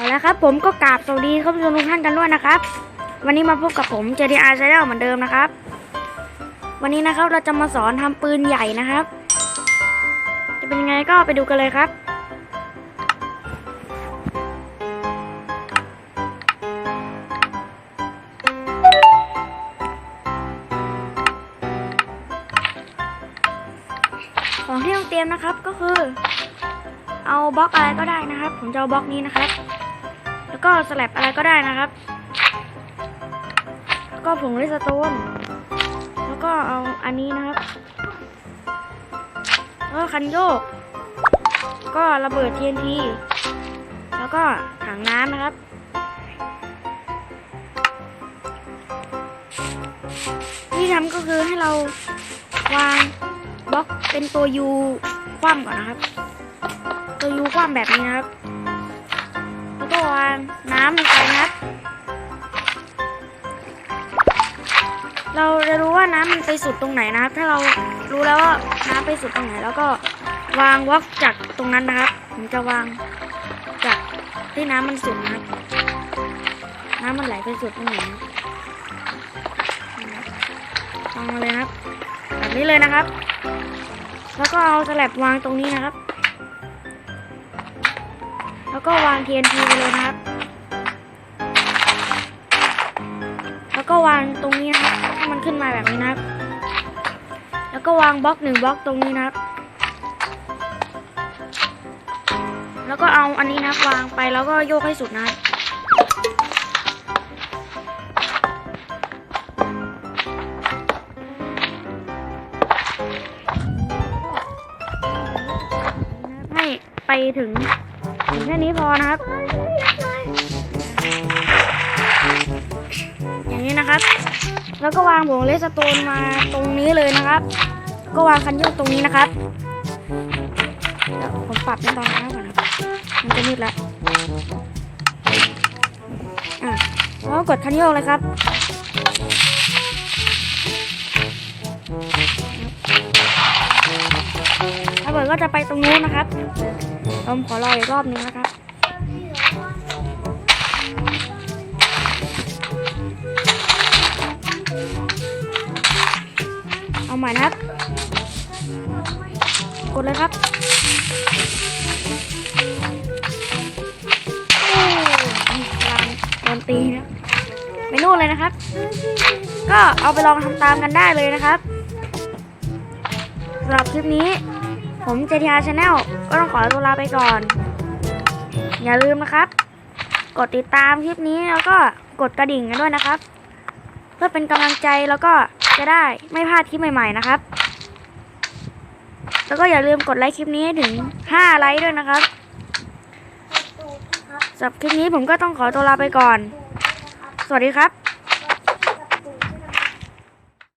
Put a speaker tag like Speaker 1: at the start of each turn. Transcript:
Speaker 1: เอาละครับ ผมก็กราบสวัสดีครับทุกท่านกันด้วยนะครับ วันนี้มาพบกับผม JDR Channel เหมือนเดิมนะครับ วันนี้นะครับเราจะมาสอนทำปืนใหญ่นะครับ จะเป็นยังไงก็ไปดูกันเลยครับของที่ต้องเตรียมนะครับก็คือ เอาบล็อกอะไรก็ได้นะครับ ผมจะเอาบล็อกนี้นะครับ แล้วก็สลับอะไรก็ได้นะครับ แล้วก็ผงริสโตน แล้วก็เอาอันนี้นะครับ แล้วก็คันโยก ก็ระเบิด TNT แล้วก็ถังน้ำนะครับที่ทำก็คือให้เราวางบล็อกเป็นตัว U คว่ำก่อนนะครับ ตัว U คว่ำแบบนี้นะครับ กางน้ำลงไปนะครับ เราจะรู้ว่าน้ำมันไปสุดตรงไหนนะครับ ถ้าเรารู้แล้วว่าน้ำไปสุดตรงไหน แล้วก็วางบล็อกจากตรงนั้นนะครับผมจะวางจากที่น้ำมันสุดนะครับ น้ำมันไหลไปสุดตรงไหนวางมาเลยนะครับ แบบนี้เลยนะครับ แล้วก็เอาสลับวางตรงนี้นะครับ แล้วก็วาง TNT ไปเลยนะครับ แล้วก็วางตรงนี้นะครับให้มันขึ้นมาแบบนี้นะครับ แล้วก็วางบล็อกหนึ่งบล็อกตรงนี้นะครับ แล้วก็เอาอันนี้นะวางไปแล้วก็โยกให้สุดนะครับให้ไปถึง แค่นี้พอนะครับ อย่างนี้นะครับ แล้วก็วางผงเลสโตนมาตรงนี้เลยนะครับ ก็วางคันโยกตรงนี้นะครับเดี๋ยวผมปรับในตอนเช้าก่อนครับมันจะมืดแล้วอะแล้วก็กดคันโยกเลยครับระเบิดก็จะไปตรงนู้นนะครับ ผมขอรออีกรอบนึงนะครับเอาใหม่นะครับ กดเลยครับโอ้ยกลางโดนตีนะไปนู่นเลยนะครับ ก็เอาไปลองทำตามกันได้เลยนะครับสำหรับคลิปนี้ ผม JTR Channel ก็ต้องขอตัวลาไปก่อน อย่าลืมนะครับ กดติดตามคลิปนี้แล้วก็กดกระดิ่งกันด้วยนะครับ เพื่อเป็นกำลังใจแล้วก็จะได้ไม่พลาดคลิปใหม่ ๆ นะครับ แล้วก็อย่าลืมกดไลค์คลิปนี้ให้ถึง 5 ไลค์ด้วยนะครับสำหรับคลิปนี้ผมก็ต้องขอตัวลาไปก่อน สวัสดีครับ